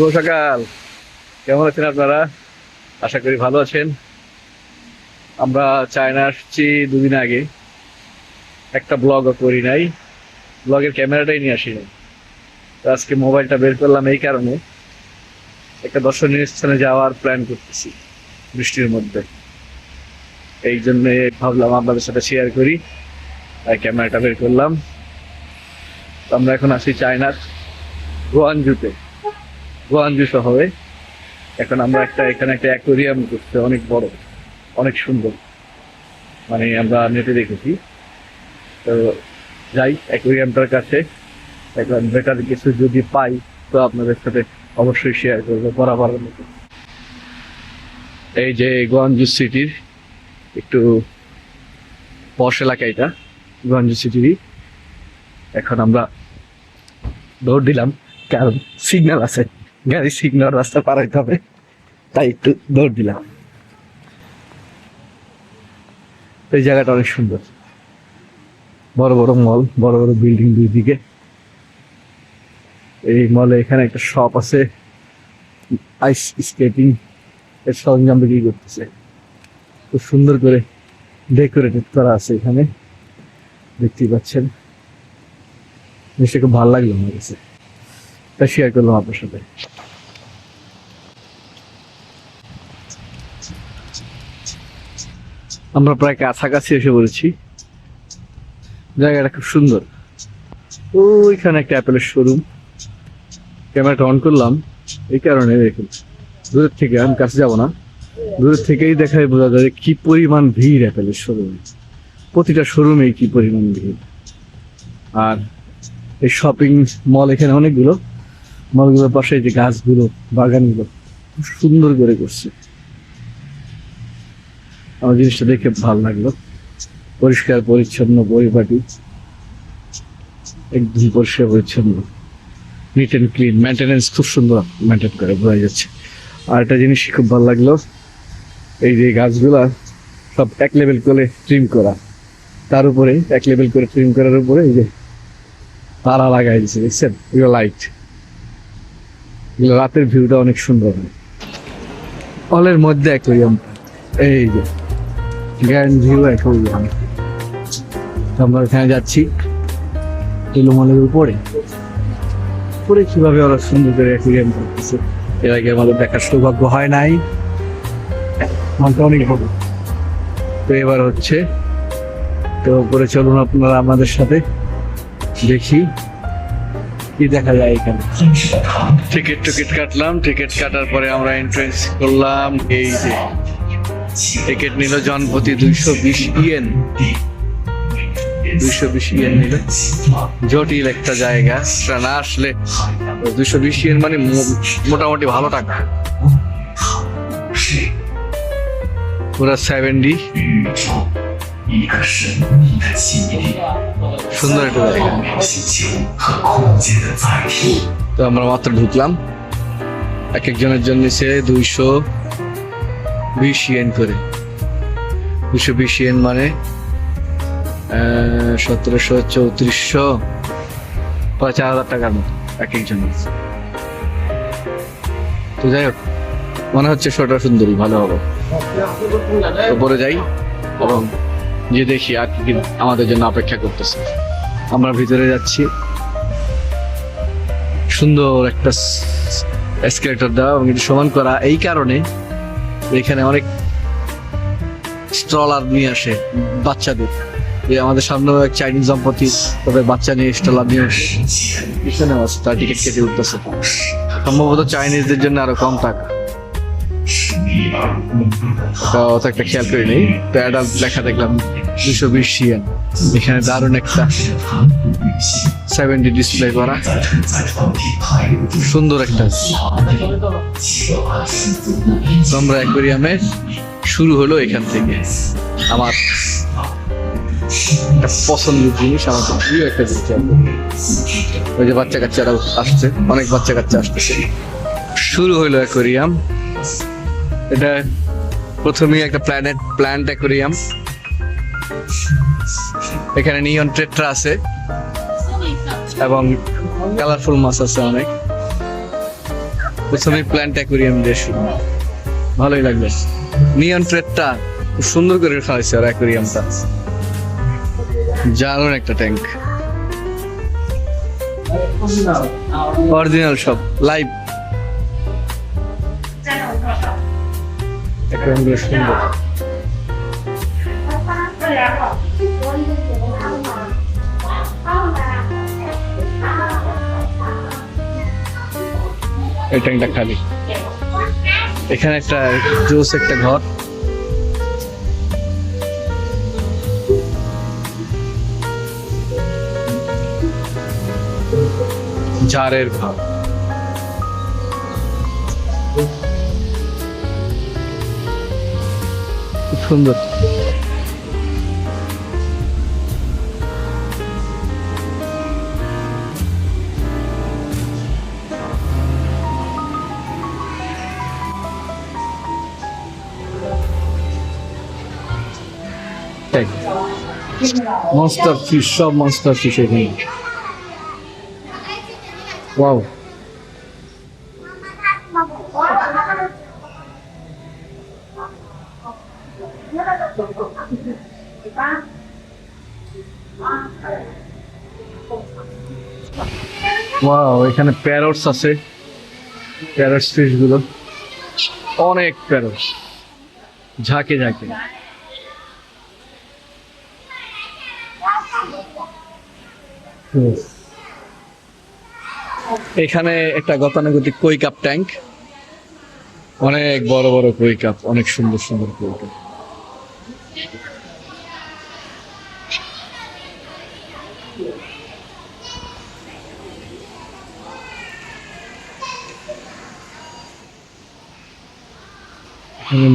শুভ সকাল। কেমন আছেন আপনারা? আশা করি ভালো আছেন। আমরা চায়না আসছি দুদিন আগে। একটা ব্লগও করি নাই। ব্লগের ক্যামেরাটাই নিয়ে আসি তো আজকে মোবাইলটা বের করলাম এই কারণে। একটা দর্শনীয় স্থানে যাওয়ার প্ল্যান করতেছি বৃষ্টির মধ্যে। এই জন্য ভাবলাম আপনাদের সাথে শেয়ার করি। তাই ক্যামেরাটা বের করলাম। আমরা এখন আসি চায়নার গোয়ানজুতে। গোয়ানজু শহরে। এখন আমরা একটা, এখানে একটা অ্যাকোরিয়াম করতে অনেক বড়, অনেক সুন্দর। মানে আমরা নেটে দেখেছি। তো যাই অ্যাকোরিয়ামটার কাছে এখন বেটার কিছু যদি পাই, তো আপনাদের সাথে অবশ্যই শেয়ার করব বরাবর মতো। এই যে গোয়ানজু সিটির একটু পশ এলাকা এটা গোয়ানজু সিটিরই। এখন আমরা দৌড় দিলাম, কারণ সিগন্যাল আছে। গাড়ি সিগন্যাল রাস্তা পার হইতে হবে। তাই একটু দৌড় দিলাম। এই জায়গাটা অনেক সুন্দর। বড় বড় মল, বড় বড় বিল্ডিং দুই দিকে এই মলে এখানে একটা শপ আছে। আইস স্কেটিং এর সরঞ্জাম বিক্রি করতেছে। খুব সুন্দর করে ডেকোরেটেড করা আছে এখানে। দেখতেই পাচ্ছেন। জিনিসটা খুব ভালো লাগল আমার কাছে। তা শেয়ার করলাম আপনার সাথে। আমরা প্রায় কাছাকাছি এসে পড়েছি। জায়গাটা খুব সুন্দর। ওইখানে একটা অ্যাপেলের শোরুম ক্যামেরাটা অন করলাম। এই কারণে দেখুন, দূরের থেকে আমি কাছে যাব না। দূরের থেকেই দেখায় বোঝা যায় কি পরিমাণ ভিড় অ্যাপেলের শোরুমে প্রতিটা শোরুমে কি পরিমাণ ভিড়। আর এই শপিং মল এখানে অনেকগুলো। মলগুলোর পাশে যে গাছগুলো, বাগানগুলো খুব সুন্দর করে করছে। আমার জিনিসটা দেখে ভালো লাগল। পরিষ্কার, পরিচ্ছন্ন, পরিপাটি। একদম পরিষ্কার, পরিচ্ছন্ন। নিট অ্যান্ড ক্লিন মেনটেনেন্স খুব সুন্দর মেনটেন করে, বোঝা যাচ্ছে। আর একটা জিনিস খুব ভালো লাগল, এই যে গাছগুলা সব এক লেভেল করে ট্রিম করা। তার উপরে, এক লেভেল করে ট্রিম করার উপরে এই যে তারা লাগাই দিচ্ছে দেখছেন? লাইট রাতের ভিউটা অনেক সুন্দর হয়। হলের মধ্যে অ্যাকোরিয়াম। এই যে গ্র্যান্ড ভিউ অ্যাকোরিয়াম। আমরা এখানে যাচ্ছি এলোমলের উপরে। উপরে কীভাবে ওরা সুন্দর করে অ্যাকোরিয়াম করতেছে, এর আগে আমাদের দেখার সৌভাগ্য হয় নাই। মনটা অনেক ভালো। তো এবার হচ্ছে, তো উপরে চলুন আপনারা আমাদের সাথে দেখি। কি দেখা যায় এখানে? টিকিট টিকিট কাটলাম টিকিট কাটার পরে আমরা এন্ট্রেন্স করলাম, এই যে টিকিট নিল জনপ্রতি দুইশো বিশ ইয়েন দুইশো বিশ ইয়েন নিল। জটিল একটা জায়গা সেটা না আসলে দুইশো বিশ ইয়েন মানে মোটামুটি ভালো টাকা। পুরো সেভেন্টি সুন্দর একটা তো আমরা মাত্র ঢুকলাম। এক একজনের জন্য সে দুইশো বিশ ইয়েন করে। দুশো বিশ ইয়েন মানে সতেরোশো চৌত্রিশশো প্রায় চার হাজার টাকার মতো এক একজন তো যাই হোক, মনে হচ্ছে শোটা সুন্দরী, ভালো হবে। উপরে যাই। এবং যে দেখি আর কি আমাদের জন্য অপেক্ষা করতেছে। আমরা ভিতরে যাচ্ছি। সুন্দর একটা এসকেলেটর দেওয়া এবং এটি সমান করা। এই কারণে এখানে অনেক স্ট্রলার নিয়ে আসে বাচ্চাদের। আমাদের সামনে এক চাইনিজ দম্পতি তবে বাচ্চা নিয়ে স্ট্রলার নিয়ে পিছনে তার টিকিট কেটে উঠতেছে। সম্ভবত চাইনিজদের জন্য আরও কম টাকা। তো একটা খেয়াল করি নেই অ্যাডাল্ট লেখা দেখলাম। দুশো বিশ সিএন এখানে দারুণ একটা সেভেন্টি ডিসপ্লে করা। সুন্দর একটা। তো আমরা অ্যাকোরিয়ামে শুরু হলো এখান থেকে। আমার একটা পছন্দের জিনিস, আমার প্রিয় একটা জিনিস ওই যে বাচ্চা কাচ্চারা আসছে, অনেক বাচ্চা কাচ্চা আসতেছে। শুরু হলো অ্যাকোরিয়াম। এটা প্রথমেই একটা প্ল্যানেট প্ল্যান্ট অ্যাকোরিয়াম। এখানে নিয়ন ট্রেট্রা আছে। এবং কালারফুল মাছ আছে অনেক। প্রথমে প্ল্যান্ট অ্যাকুরিয়াম দিয়ে ভালোই লাগল। নিয়ন ট্রেডটা খুব সুন্দর করে রাখা হয়েছে আর অ্যাকুরিয়ামটা জানুন একটা ট্যাঙ্ক অরিজিনাল সব লাইভ অ্যাকুরিয়ামগুলো সুন্দর। এই ট্যাঙ্কটা খালি। এখানে একটা জোস একটা ঘর। জারের ঘর। খুব সুন্দর। মনস্টার ফিশ সব মনস্টার ফিশ এখানে। ওয়াও ওয়াও এখানে প্যারটস আছে। প্যারটস ফিশগুলো। অনেক প্যারটস ঝাঁকে ঝাঁকে। এখানে একটা গতানুগতিক কই কাপ ট্যাঙ্ক। অনেক বড় বড় কই কাপ, অনেক সুন্দর সুন্দর কই কাপ।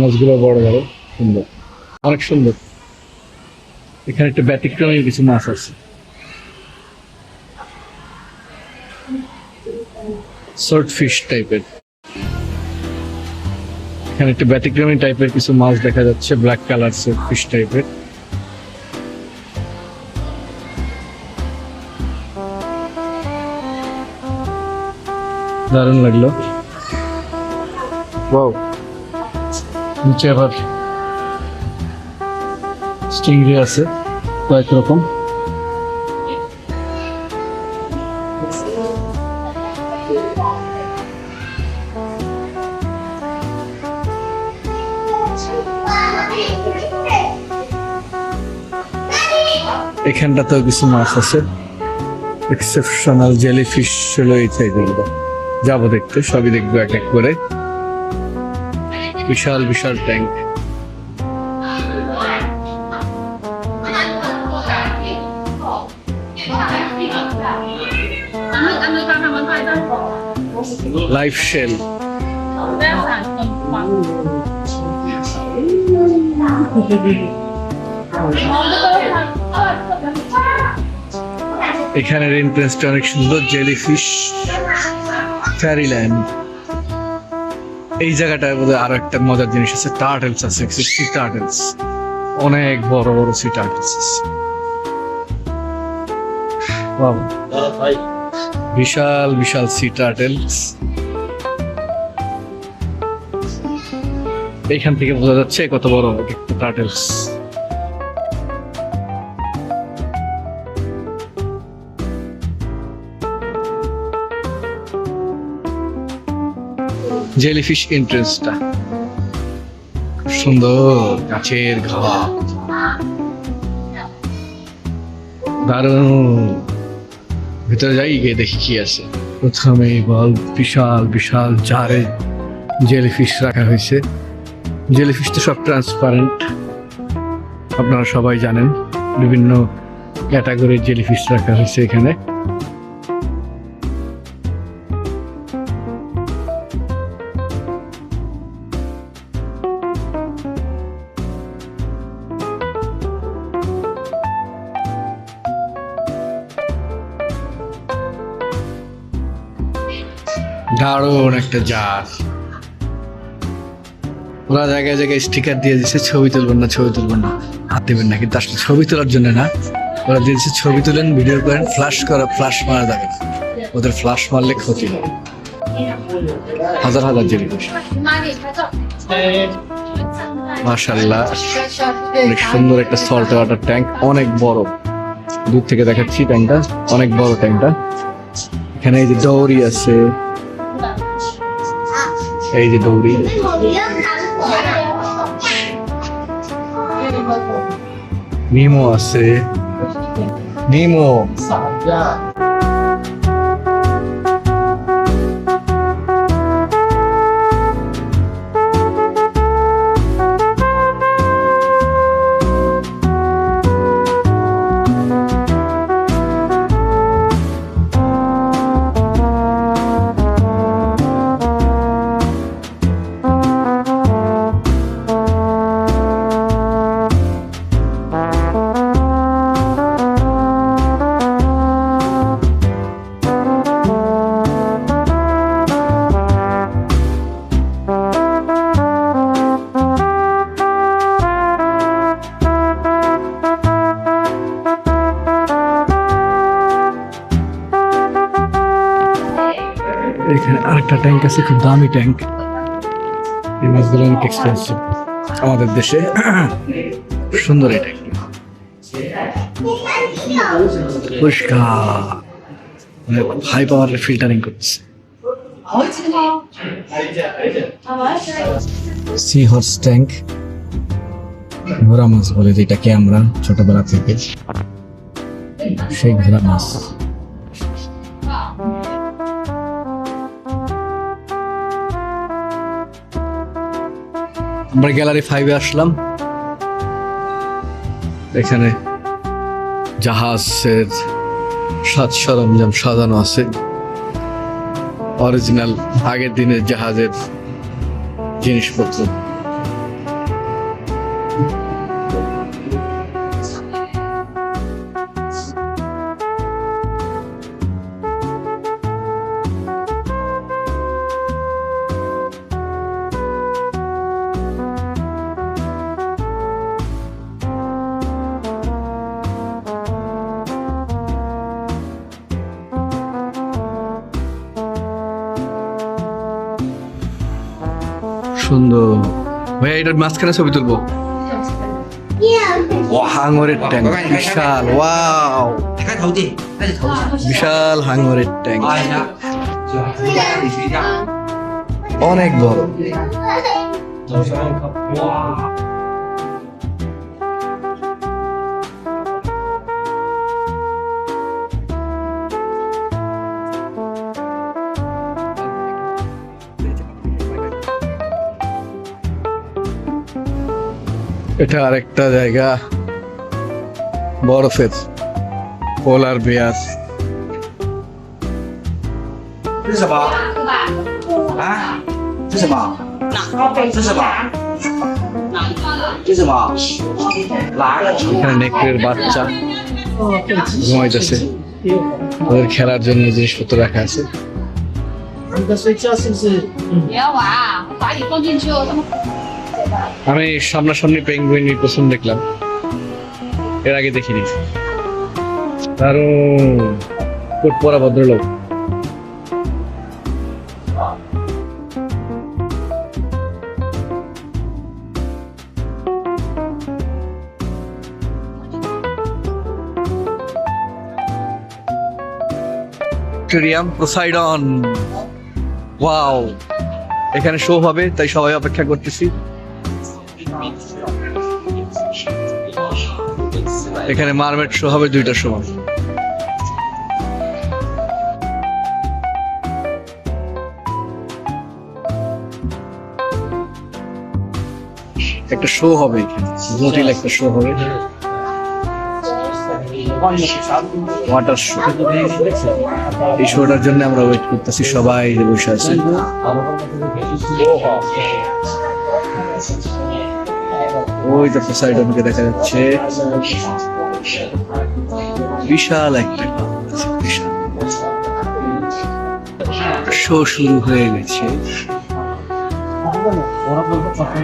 মাছগুলো বড় বড়, সুন্দর। অনেক সুন্দর। এখানে একটা ব্যতিক্রমী কিছু মাছ আছে। সর্ট ফিশ টাইপের এখানে একটা ব্যতিক্রমী টাইপের কিছু মাছ দেখা যাচ্ছে ব্ল্যাক কালার সর্ট ফিশ টাইপের দারুণ লাগল। ওয়াও নিচে আবার স্টিংরি আছে কয়েক রকম। এখানটাতেও কিছু মাছ আছে। এক্সেপশনাল জেলিফিশ হলো এই সাইডগুলো যাব দেখতে, সবই দেখব এক এক করে। বিশাল বিশাল ট্যাঙ্ক লাইফ শেল এখানের এন্ট্রেন্সটা অনেক সুন্দর জেলিফিশ ফ্যারিল্যান্ড এই জায়গাটায় বোধহয় আরও একটা মজার জিনিস আছে টার্টেলস আছে সি টার্টেলস অনেক বড় বড় সি টার্টেলস আছে। বিশাল বিশাল সি টার্টেলস এইখান থেকে বোঝা যাচ্ছে কত বড় টার্টেলস জেলিফিশ এন্ট্রেন্সটা সুন্দর, গাছের ঘা দারুণ। ভিতরে যাই, গিয়ে দেখি কি আছে। প্রথমে বল বিশাল বিশাল জারে জেলিফিশ রাখা হয়েছে। জেলিফিশ তো সব ট্রান্সপারেন্ট আপনারা সবাই জানেন, বিভিন্ন ক্যাটাগরির জেলিফিশ রাখা হয়েছে এখানে। দারুণ একটা জার। ওরা জায়গায় জায়গায় স্টিকার দিয়ে দিচ্ছে ছবি তুলবেন না, ছবি তুলবেন না। হাত দেবেন না, কিন্তু আসলে ছবি তোলার জন্য না, ওরা দিয়েছে ছবি তুলেন ভিডিও করেন ফ্লাশ করা ফ্লাশ মারা যাবে না। ওদের ফ্লাশ মারলে ক্ষতি হয় হাজার হাজার জেলিফিশ মাশাল্লাহ অনেক সুন্দর একটা সল্ট ওয়াটার ট্যাঙ্ক অনেক বড়। দূর থেকে দেখাচ্ছি ট্যাঙ্কটা অনেক বড় ট্যাঙ্কটা এখানে এই যে দৌড়ি আছে এই যে দৌড়ি। নিমো আছে। নিমো। আছে খুব দামি ট্যাঙ্ক। এই মাছগুলো অনেক এক্সপেন্সিভ আমাদের দেশে সুন্দর এই ট্যাঙ্ক। পরিষ্কার। মানে হাই পাওয়ারের ফিল্টারিং করছে সি হর্স ট্যাঙ্ক। ঘোড়া মাছ বলে যেটাকে আমরা ছোটবেলা থেকে। সেই ঘোড়া মাছ। আমরা গ্যালারি ফাইভে আসলাম। এখানে জাহাজের সাজ সরঞ্জাম সাজানো আছে। অরিজিনাল আগের দিনের জাহাজের জিনিসপত্র। ভাই এটার মাঝখানে ছবি তুলবো। ও হাঙ্গরের ট্যাঙ্ক বিশাল ওয়াও। বিশাল হাঙ্গরের ট্যাঙ্ক। অনেক বড়। এটা আরেকটা জায়গা বরফের পোলার বেয়ার 这是什么？啊？这是什么？这是什么？这是什么？狼。 এখানে নেকড়ের বাচ্চা ঘুমাইতেছে ওদের খেলার জন্য জিনিসপত্র রাখা আছে 你在睡觉是不是？嗯。不要玩，我把你放进去哦，他们 আমি সামনাসামনি পেঙ্গুইন প্রথম দেখলাম। এর আগে দেখিনি। দারুণ। কোট পরা ভদ্রলোক। স্টেডিয়াম প্রোসাইডন ওয়াও এখানে শো হবে, তাই সবাই অপেক্ষা করতেছি। এখানে মারমেট শো হবে দুইটার সময় একটা শো হবে জটিল একটা শো হবে। ওয়াটার শো এই শোটার জন্য আমরা ওয়েট করতেছি, সবাই বসে আছি। ওই তো সাইডনকে দেখা যাচ্ছে। বিশাল একটা শো শুরু হয়ে গেছে।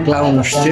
ক্লাউন আসছে।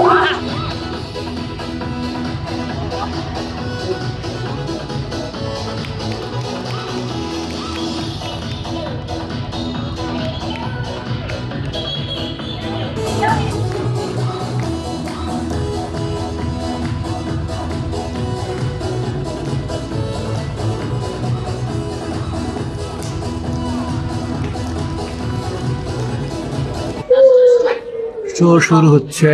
Wow. শো শুরু হচ্ছে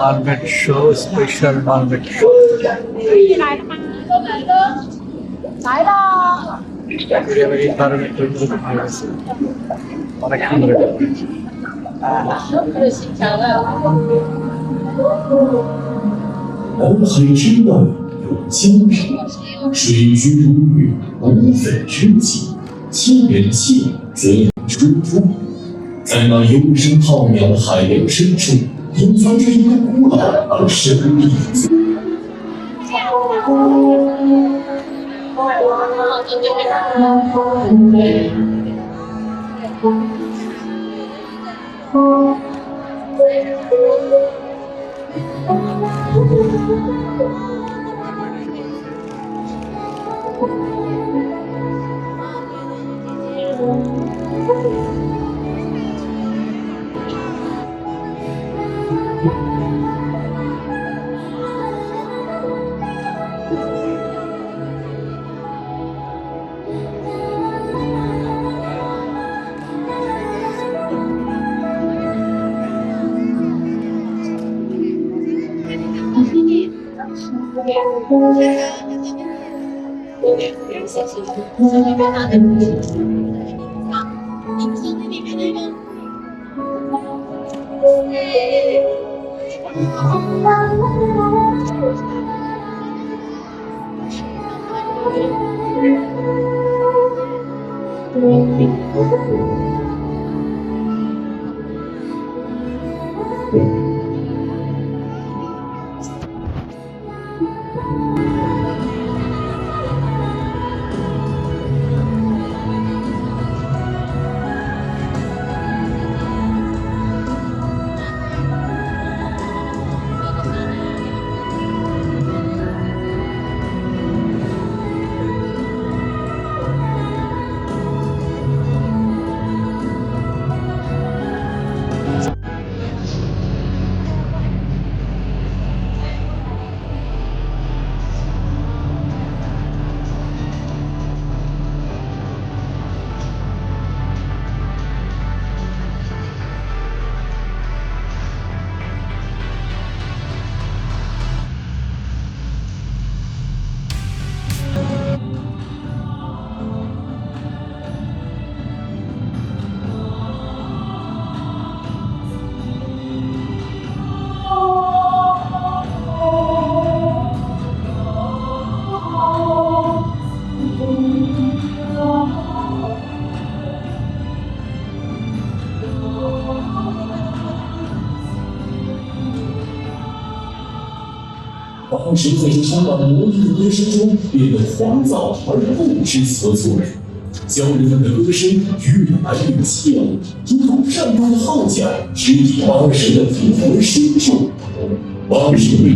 মার্মেট শো স্পেশাল মার্মেট শো 来了吗？来了，来啦！ মার্মেট ভালো আছে অনেক সুন্দর এটা। 南海之外有江山，水居如玉，无粉之气；千人气，则有春珠。 在那幽深浩渺的海洋深处，隐藏着一个古老而神秘的族。 있으신 인성을 변화는 인성을 변하면 时在这充满魔力的歌声中变得狂躁而不知所措，鲛人们的歌声越来越强，如同战斗的号角直抵八神的灵魂深处。八神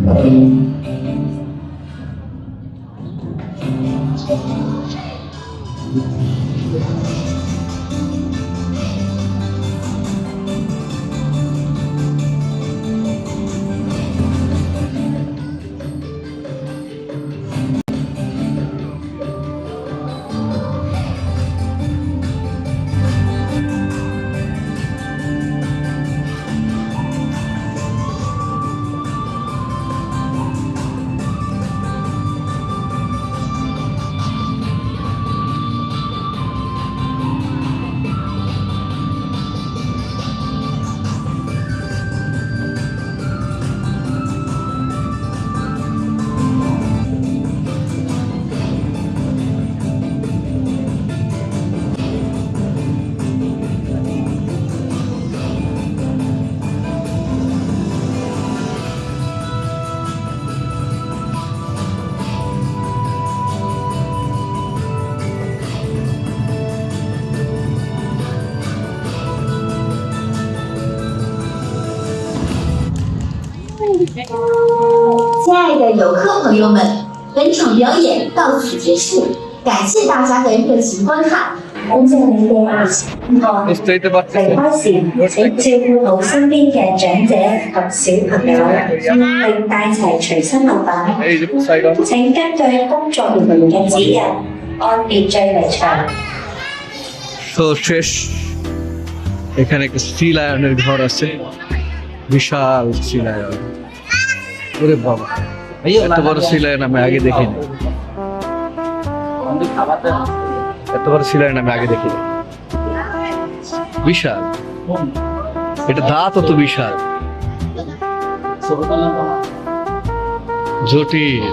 游客朋友们，本场表演到此结束，感谢大家的热情观看。感谢你嘅热情观看。 বুঝতেই তো 离 পারতেছেন 开时请照顾好身边嘅长者及小朋友，并带齐随身物品。 এই যে সাইডন 请根据工作人员嘅指引，按秩序离场。 তো শেষ এখানে একটা শিলায়নের ঘর আছে বিশাল শিলায়ন ওরে বাবা এত বড় শিলায়ন আমি আগে দেখিনি। এত বড় শিলায়ন আমি আগে দেখিনি। বিশাল। এটা দাঁত তো বিশাল। জটিল।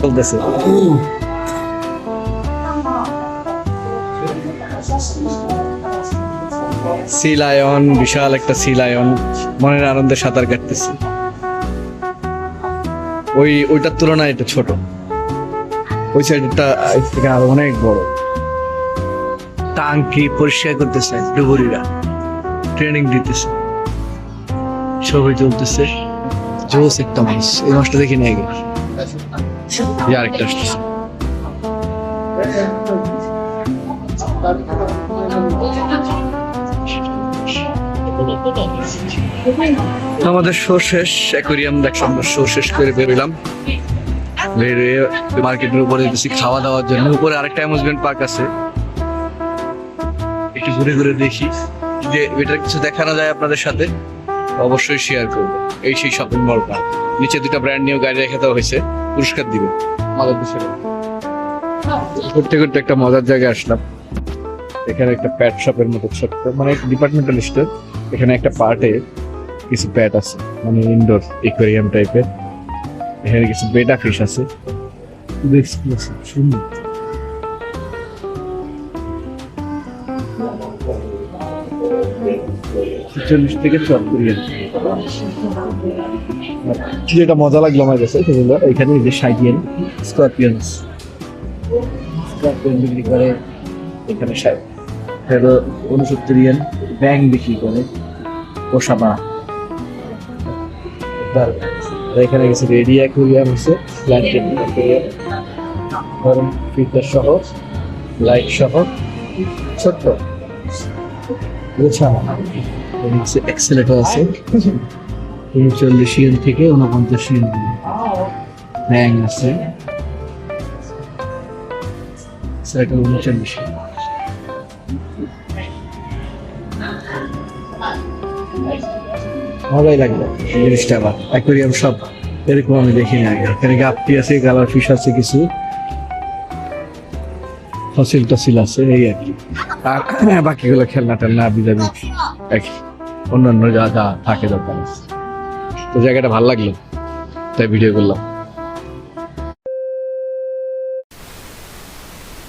চলতেছে। সিলায়ন বিশাল একটা সিলায়ন মনের আনন্দে সাঁতার কাটতেছে। ওই ওইটার তুলনায় এটা ছোট। ওই সাইডটা থেকে আরও অনেক বড়। টাঙ্কি পরিষ্কার করতেছে? ডুবুরিরা। ট্রেনিং দিতেছে। ছবি তুলতেছে। জোস একটা মানুষ। এই মাসটা দেখি না আগে। এই আরেকটা আসতেছে আমাদের শো শেষ, অ্যাকোরিয়াম দেখো আমরা শো শেষ করে বেরোলাম। বেরিয়ে মার্কেটের উপরে বেশি খাওয়া দাওয়ার জন্য। উপরে আরেকটা অ্যামুজমেন্ট পার্ক আছে। একটু ঘুরে ঘুরে দেখি। যে এটার কিছু দেখানো যায় আপনাদের সাথে, অবশ্যই শেয়ার করব। এই সেই শপিং মলটা নিচে দুটো ব্র্যান্ড নিউ গাড়ি রেখে দেওয়া হয়েছে। পুরস্কার দিবে। মজার বিষয় ঘুরতে ঘুরতে একটা মজার জায়গায় আসলাম। এখানে একটা প্যাট শপের মতো ছোট্ট মানে ডিপার্টমেন্টাল স্টোর এখানে একটা পার্টে কিছু প্যাট আছে মানে ইনডোর ইকোরিয়াম টাইপের এখানে কিছু বেটা ফিশ আছে। সুন্দর। চল্লিশ থেকে চুয়াত্তর যেটা মজা লাগল আমার কাছে সেগুলো এখানে যে ষাট ইয়েন স্করপিয়ন বিক্রি করে এখানে ষাট হলো উনসত্তর ব্যাং বিক্রি করে আর এখানে কিছু রেডি অ্যাকুরিয়াম আছে প্ল্যান্টেড অ্যাকুরিয়াম ধরুন ফিল্টার সহ, লাইট সহ, ছোট্ট। গোছানো এক্সেলেটর আছে, উনচল্লিশ ইয়েন থেকে উনপঞ্চাশ ইয়েন ব্যাং আছে। সেটা উনচল্লিশ ইয়েন ভালোই লাগল জিনিসটা আবার। অ্যাকোরিয়াম সব এরকম আমি দেখিনি আগে। এখানে গাপটি আছে কালার ফিশ আছে কিছু। ফসিল টসিল আছে, এই আর কি। আর বাকিগুলো খেলনা টেলনা বিজাবি একই অন্যান্য যা যা থাকে দরকার তো জায়গাটা ভালো লাগল, তাই ভিডিও করলাম।